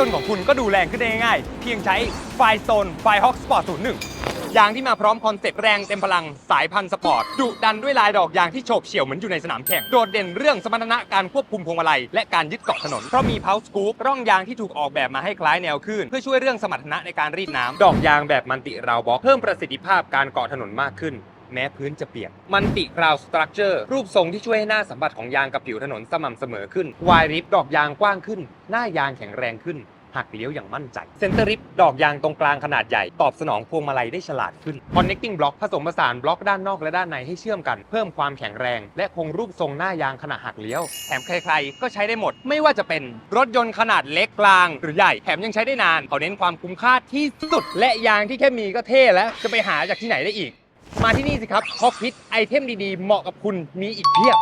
ยนต์ของคุณก็ดูแรงขึ้นได้ง่ายๆ เพียงใช้ไฟโซนไฟฮอ k สปอร์ต01ยางที่มาพร้อมคอนเซ็ปต์แรงเต็มพลังสายพันธุ์สปอร์ตดุดันด้วยลายดอกยางที่โฉบเฉี่ยวเหมือนอยู่ในสนามแข่ง โดดเด่นเรื่องสมรรถนะการควบคุมพวงมาลัยและการยึดเกาะถนน เพราะมีเพาสกูปร่องยางที่ถูกออกแบบมาให้คล้ายแนวคลื่นเพื่อช่วยเรื่องสมรรถนะในการรีดน้ำดอกยางแบบมันติราวบ็อกเพิ่มประสิทธิภาพการเกาะถนนมากขึ้น แม้พื้นจะเปียก มันติกราวสตรัคเจอร์รูปทรงที่ช่วยให้หน้าสัมผัสของยางกับผิวถนนสม่ำเสมอขึ้น วายริปดอกยางกว้างขึ้น หน้ายางแข็งแรงขึ้นหักเลี้ยวอย่างมั่นใจ เซนเตอร์ริปดอกยางตรงกลางขนาดใหญ่ ตอบสนองพวงมาลัยได้ฉลาดขึ้น Connecting Block ผสมผสานบล็อกด้านนอกและด้านในให้เชื่อมกัน เพิ่มความแข็งแรง และคงรูปทรงหน้ายางขณะหักเลี้ยว แถมใครๆ ก็ใช้ได้หมด ไม่ว่าจะเป็นรถยนต์ขนาดเล็กกลาง หรือใหญ่ แถมยังใช้ได้นาน เขาเน้นความคุ้มค่าที่สุด และยางที่แค่มีก็เท่แล้ว จะไปหาจากที่ไหนได้อีก มาที่นี่สิครับ คอกพิทไอเทมดีๆ เหมาะกับคุณมีอีกเพียบ